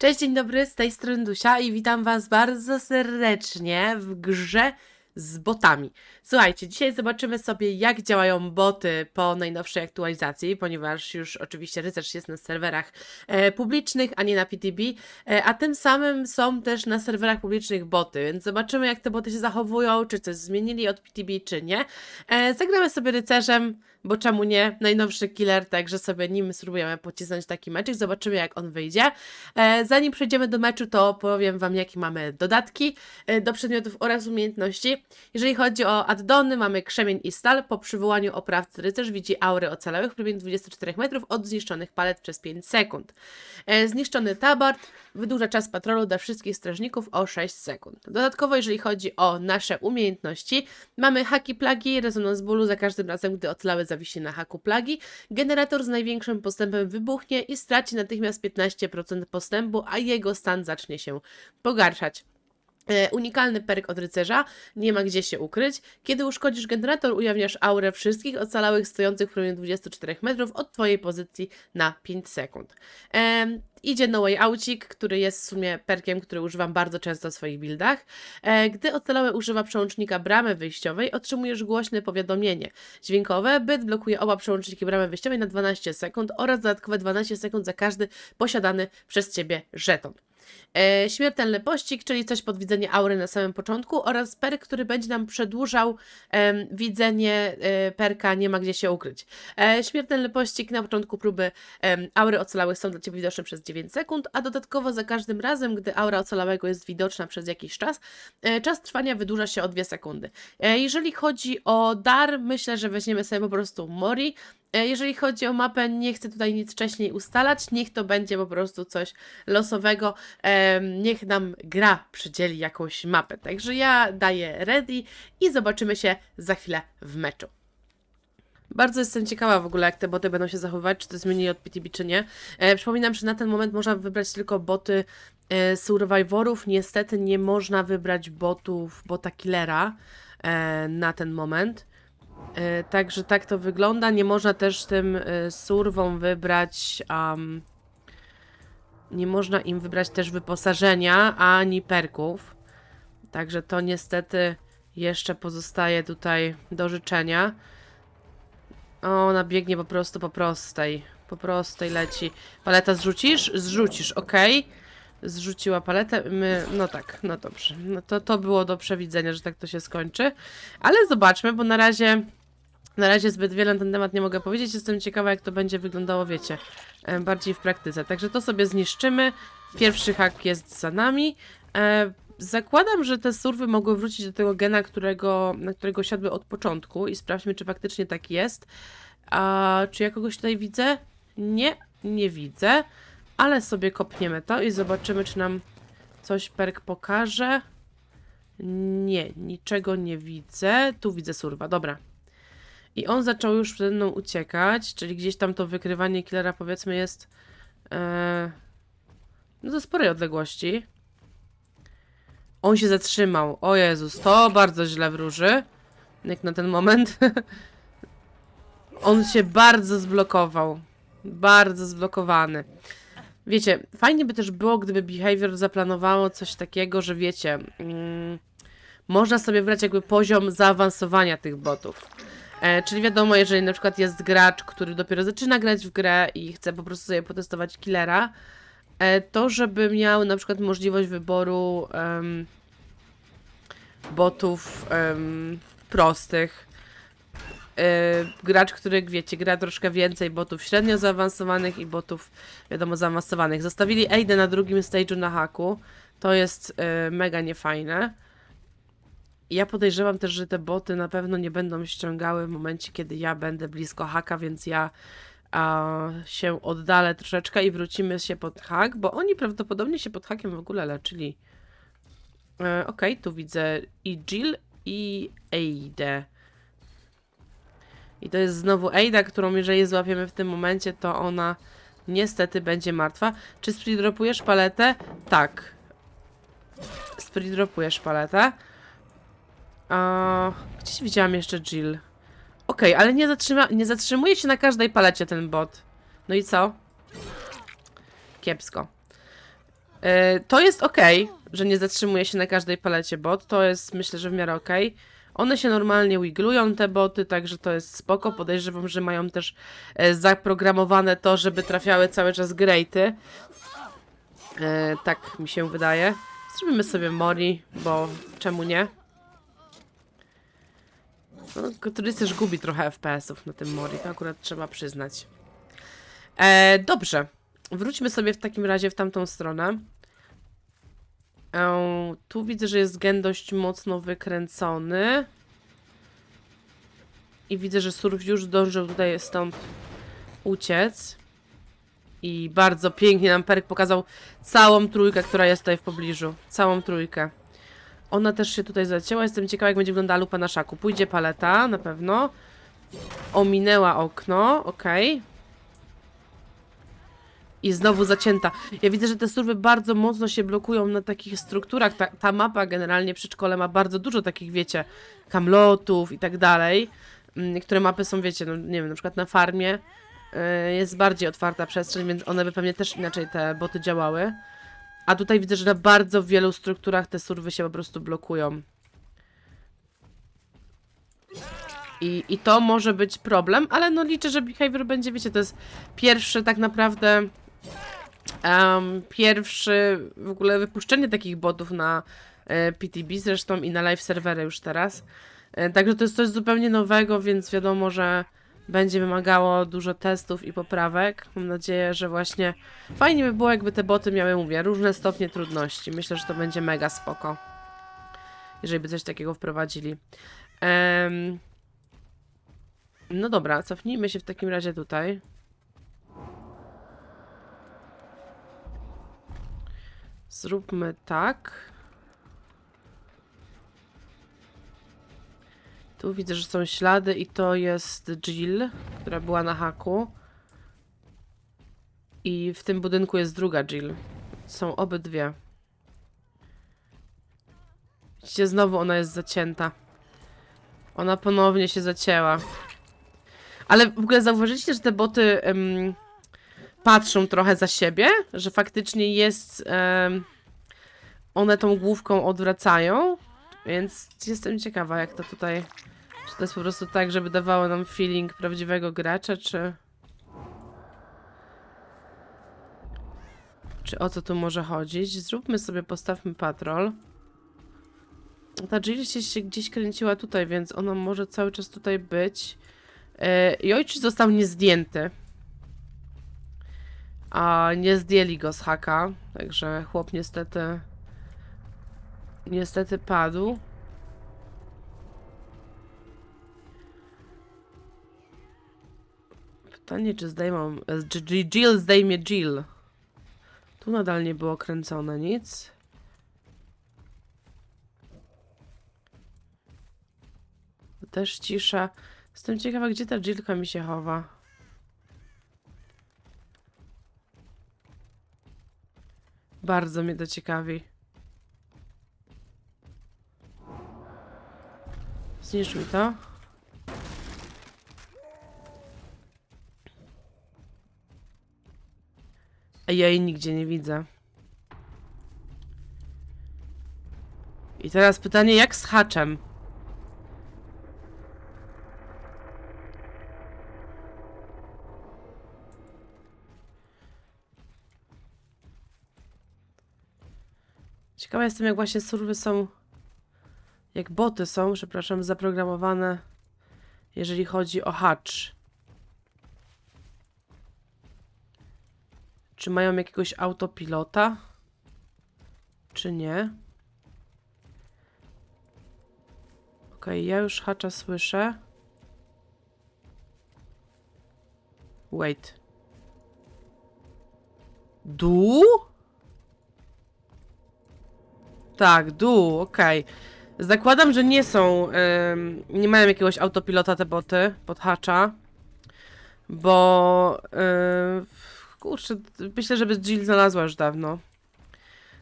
Cześć, dzień dobry, z tej strony Dusia i witam Was bardzo serdecznie w grze z botami. Słuchajcie, dzisiaj zobaczymy sobie, jak działają boty po najnowszej aktualizacji, ponieważ już oczywiście rycerz jest na serwerach e, publicznych, a nie na PTB, e, a tym samym są też na serwerach publicznych boty, więc zobaczymy, jak te boty się zachowują, czy coś zmienili od PTB, czy nie. E, zagramy sobie rycerzem, bo czemu nie? Najnowszy killer, także sobie nim spróbujemy pocisnąć taki meczek, zobaczymy jak on wyjdzie. E, zanim przejdziemy do meczu, to powiem Wam, jakie mamy dodatki e, do przedmiotów oraz umiejętności. Jeżeli chodzi o addony, mamy krzemień i stal. Po przywołaniu oprawcy rycerz widzi aury ocalałych w promieniu 24 metrów od zniszczonych palet przez 5 sekund. E, zniszczony tabard wydłuża czas patrolu dla wszystkich strażników o 6 sekund. Dodatkowo, jeżeli chodzi o nasze umiejętności, mamy haki plagi, rezonans bólu za każdym razem, gdy ocalały zawisi na haku plagi. Generator z największym postępem wybuchnie i straci natychmiast 15% postępu, a jego stan zacznie się pogarszać. E, Unikalny perk od rycerza, nie ma gdzie się ukryć. Kiedy uszkodzisz generator, ujawniasz aurę wszystkich ocalałych stojących w promieniu 24 metrów od Twojej pozycji na 5 sekund. Em, idzie No Way Aucik, który jest w sumie perkiem, który używam bardzo często w swoich buildach. E, gdy ocalały używa przełącznika bramy wyjściowej, otrzymujesz głośne powiadomienie dźwiękowe. Byt blokuje oba przełączniki bramy wyjściowej na 12 sekund oraz dodatkowe 12 sekund za każdy posiadany przez Ciebie żeton. E, śmiertelny pościg, czyli coś pod widzenie aury na samym początku oraz perk, który będzie nam przedłużał widzenie e, perka, nie ma gdzie się ukryć. E, śmiertelny pościg na początku próby aury ocalałych są dla Ciebie widoczne przez 9 sekund, a dodatkowo za każdym razem, gdy aura ocalałego jest widoczna przez jakiś czas, e, czas trwania wydłuża się o 2 sekundy. E, jeżeli chodzi o dar, myślę, że weźmiemy sobie po prostu Mori. E, Jeżeli chodzi o mapę, nie chcę tutaj nic wcześniej ustalać, niech to będzie po prostu coś losowego, niech nam gra przydzieli jakąś mapę. Także ja daję ready i zobaczymy się za chwilę w meczu. Bardzo jestem ciekawa w ogóle, jak te boty będą się zachowywać, czy to zmieni od PTB, czy nie. E, przypominam, że na ten moment można wybrać tylko boty e, Survivorów. Niestety nie można wybrać botów, bota Killera na ten moment. E, Także tak to wygląda. Nie można też tym e, surwom wybrać. Um, nie można im wybrać też wyposażenia ani perków. Także to niestety jeszcze pozostaje tutaj do życzenia. Ona biegnie po prostu po prostej. Po prostej leci. Paleta zrzucisz? Zrzucisz, ok. Zrzuciła paletę. My, no tak, no dobrze. No to, to było do przewidzenia, że tak to się skończy. Ale zobaczmy, bo na razie na razie zbyt wiele na ten temat nie mogę powiedzieć. Jestem ciekawa, jak to będzie wyglądało, wiecie, e, bardziej w praktyce. Także to sobie zniszczymy. Pierwszy hak jest za nami. E, zakładam, że te surwy mogły wrócić do tego gena, którego, na którego siadły od początku i sprawdźmy, czy faktycznie tak jest. A czy ja kogoś tutaj widzę? Nie, nie widzę, ale sobie kopniemy to i zobaczymy, czy nam coś perk pokaże. Nie, niczego nie widzę. Tu widzę surwa, dobra. I on zaczął już przede mną uciekać, czyli gdzieś tam to wykrywanie killera powiedzmy jest e, no do sporej odległości. On się zatrzymał. O Jezus, to bardzo źle wróży. Jak na ten moment. on się bardzo zblokował. Bardzo zblokowany. Wiecie, fajnie by też było, gdyby Behavior zaplanowało coś takiego, że wiecie, mm, można sobie wybrać jakby poziom zaawansowania tych botów. E, czyli wiadomo, jeżeli na przykład jest gracz, który dopiero zaczyna grać w grę i chce po prostu sobie potestować killera, e, to żeby miał na przykład możliwość wyboru botów prostych. E, gracz, który, wiecie, gra troszkę więcej botów średnio zaawansowanych i botów, wiadomo, zaawansowanych. Zostawili Aidę na drugim stage'u na haku. To jest e, mega niefajne. Ja podejrzewam też, że te boty na pewno nie będą ściągały w momencie, kiedy ja będę blisko haka, więc ja a, się oddalę troszeczkę i wrócimy się pod hak, bo oni prawdopodobnie się pod hakiem w ogóle leczyli. E, Okej, tu widzę i Jill, i Aidę. I to jest znowu Aida, którą jeżeli złapiemy w tym momencie, to ona niestety będzie martwa. Czy speedropujesz paletę? Tak. Speedropujesz paletę. A, gdzieś widziałam jeszcze Jill. Okej, ale nie, zatrzyma, nie zatrzymuje się na każdej palecie ten bot. No i co? Kiepsko. E, To jest ok, że nie zatrzymuje się na każdej palecie bot. To jest myślę, że w miarę ok. One się normalnie wiglują, te boty, także to jest spoko. Podejrzewam, że mają też e, zaprogramowane to, żeby trafiały cały czas graty. E, tak mi się wydaje. Zrobimy sobie Mori, bo czemu nie? No, który też gubi trochę FPS-ów na tym Mori, to akurat trzeba przyznać. E, dobrze. Wróćmy sobie w takim razie w tamtą stronę. E, tu widzę, że jest gen dość mocno wykręcony. I widzę, że surf już zdążył tutaj stąd uciec. I bardzo pięknie nam Perk pokazał całą trójkę, która jest tutaj w pobliżu. Całą trójkę. Ona też się tutaj zacięła. Jestem ciekawa, jak będzie wyglądała lupa na szaku. Pójdzie paleta, na pewno. Ominęła okno, okej. I znowu zacięta. Ja widzę, że te surwy bardzo mocno się blokują na takich strukturach. Ta, ta mapa generalnie przedszkole ma bardzo dużo takich, wiecie, kamlotów i tak dalej. Mm, Niektóre mapy są, wiecie, no nie wiem, na przykład na farmie y, jest bardziej otwarta przestrzeń, więc one by pewnie też inaczej te boty działały. A tutaj widzę, że na bardzo wielu strukturach te surwy się po prostu blokują. I, I to może być problem, ale no liczę, że behavior będzie, wiecie, to jest pierwszy tak naprawdę um, pierwszy w ogóle wypuszczenie takich botów na e, PTB zresztą i na live serwery już teraz. E, także to jest coś zupełnie nowego, więc wiadomo, że będzie wymagało dużo testów i poprawek. Mam nadzieję, że właśnie fajnie by było, jakby te boty miały, mówię, różne stopnie trudności. Myślę, że to będzie mega spoko. Jeżeli by coś takiego wprowadzili. Em, no dobra, cofnijmy się w takim razie tutaj. Zróbmy tak. Tu widzę, że są ślady i to jest Jill, która była na haku. I w tym budynku jest druga Jill. Są obydwie. Widzicie, znowu ona jest zacięta. Ona ponownie się zacięła. Ale w ogóle zauważyliście, że te boty patrzą trochę za siebie? Że faktycznie jest... one tą główką odwracają? Więc jestem ciekawa, jak to tutaj... Czy to jest po prostu tak, żeby dawało nam feeling prawdziwego gracza, czy... Czy o co tu może chodzić? Zróbmy sobie, postawmy patrol. Ta Jill się, gdzieś kręciła tutaj, więc ona może cały czas tutaj być. Yy, I ojciec został niezdjęty. A nie zdjęli go z haka, także chłop niestety niestety padł. Pytanie, czy zdejmą... Jill zdejmie Jill? Tu nadal nie było kręcone nic. Też cisza. Jestem ciekawa, gdzie ta Jillka mi się chowa. Bardzo mnie to ciekawi. Zniszcz mi to. A ja jej nigdzie nie widzę. I teraz pytanie, jak z haczem? Ciekawa jestem, jak właśnie surwy są jak boty są, przepraszam, zaprogramowane, jeżeli chodzi o hatch. Czy mają jakiegoś autopilota? Czy nie? Okej, ja już hacza słyszę. Wait. Dół? Tak, dół, okej. Zakładam, że nie są, em, nie mają jakiegoś autopilota te boty pod hacza, bo kurczę, myślę, żeby Jill znalazła już dawno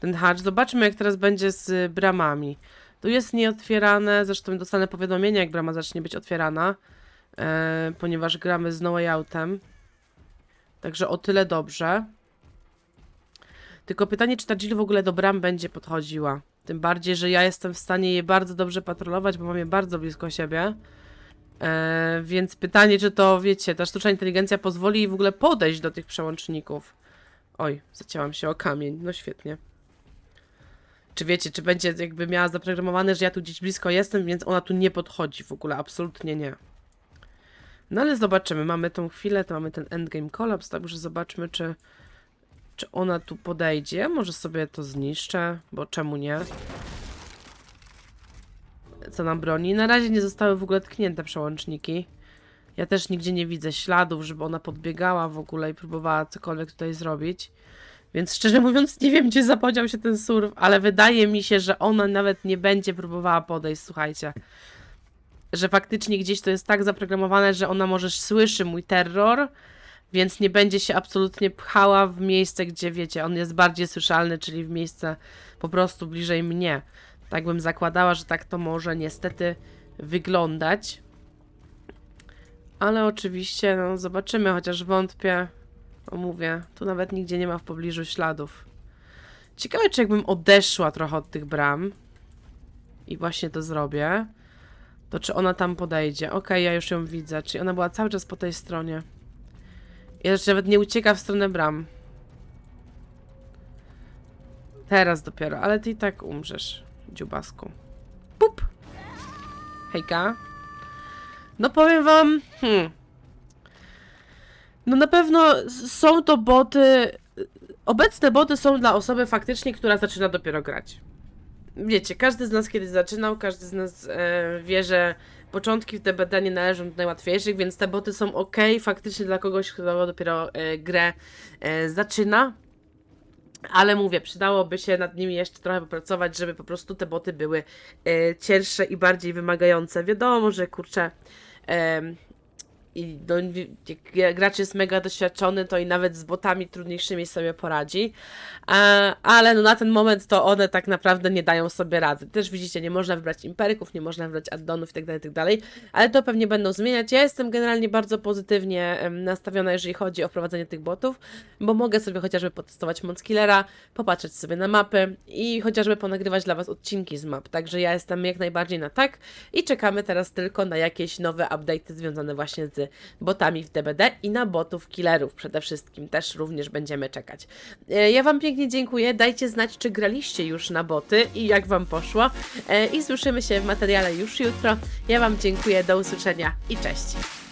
ten hacz. Zobaczmy, jak teraz będzie z bramami. Tu jest nieotwierane, zresztą dostanę powiadomienie, jak brama zacznie być otwierana, ponieważ gramy z No Way Outem. Także o tyle dobrze. Tylko pytanie, czy ta Jill w ogóle do bram będzie podchodziła. Tym bardziej, że ja jestem w stanie je bardzo dobrze patrolować, bo mam je bardzo blisko siebie. E, więc pytanie, czy to, wiecie, ta sztuczna inteligencja pozwoli jej w ogóle podejść do tych przełączników. Oj, zacięłam się o kamień. No świetnie. Czy wiecie, czy będzie jakby miała zaprogramowane, że ja tu gdzieś blisko jestem, więc ona tu nie podchodzi w ogóle, absolutnie nie. No ale zobaczymy, mamy tą chwilę, to mamy ten endgame collapse, także zobaczmy, czy, czy ona tu podejdzie. Może sobie to zniszczę, bo czemu nie? Co nam broni? Na razie nie zostały w ogóle tknięte przełączniki. Ja też nigdzie nie widzę śladów, żeby ona podbiegała w ogóle i próbowała cokolwiek tutaj zrobić. Więc szczerze mówiąc, nie wiem, gdzie zapodział się ten surf, ale wydaje mi się, że ona nawet nie będzie próbowała podejść, słuchajcie. Że faktycznie gdzieś to jest tak zaprogramowane, że ona może słyszy mój terror, więc nie będzie się absolutnie pchała w miejsce, gdzie wiecie, on jest bardziej słyszalny, czyli w miejsce po prostu bliżej mnie. Tak bym zakładała, że tak to może niestety wyglądać. Ale oczywiście, no zobaczymy, chociaż wątpię. O mówię, tu nawet nigdzie nie ma w pobliżu śladów. Ciekawe, czy jakbym odeszła trochę od tych bram i właśnie to zrobię, to czy ona tam podejdzie? Okej, ja już ją widzę. Czyli ona była cały czas po tej stronie. Jeszcze nawet nie ucieka w stronę bram. Teraz dopiero, ale ty i tak umrzesz, dziubasku. Pup! Hejka. No powiem wam, hmm. No na pewno są to boty. Obecne boty są dla osoby faktycznie, która zaczyna dopiero grać. Wiecie, każdy z nas kiedyś zaczynał, każdy z nas e, wie, że początki w DBD nie należą do najłatwiejszych, więc te boty są ok, faktycznie dla kogoś, kto dopiero e, grę e, zaczyna. Ale mówię, przydałoby się nad nimi jeszcze trochę popracować, żeby po prostu te boty były e, cięższe i bardziej wymagające. Wiadomo, że kurczę. em, i no, jak gracz jest mega doświadczony, to i nawet z botami trudniejszymi sobie poradzi. A, ale no na ten moment to one tak naprawdę nie dają sobie rady. Też widzicie, nie można wybrać imperyków, nie można wybrać addonów itd., itd., ale to pewnie będą zmieniać. Ja jestem generalnie bardzo pozytywnie nastawiona, jeżeli chodzi o wprowadzenie tych botów, bo mogę sobie chociażby potestować moc killera, popatrzeć sobie na mapy i chociażby ponagrywać dla Was odcinki z map. Także ja jestem jak najbardziej na tak i czekamy teraz tylko na jakieś nowe update'y związane właśnie z botami w DBD i na botów killerów przede wszystkim też również będziemy czekać. E, Ja Wam pięknie dziękuję. Dajcie znać, czy graliście już na boty i jak Wam poszło. E, I słyszymy się w materiale już jutro. Ja Wam dziękuję. Do usłyszenia i cześć.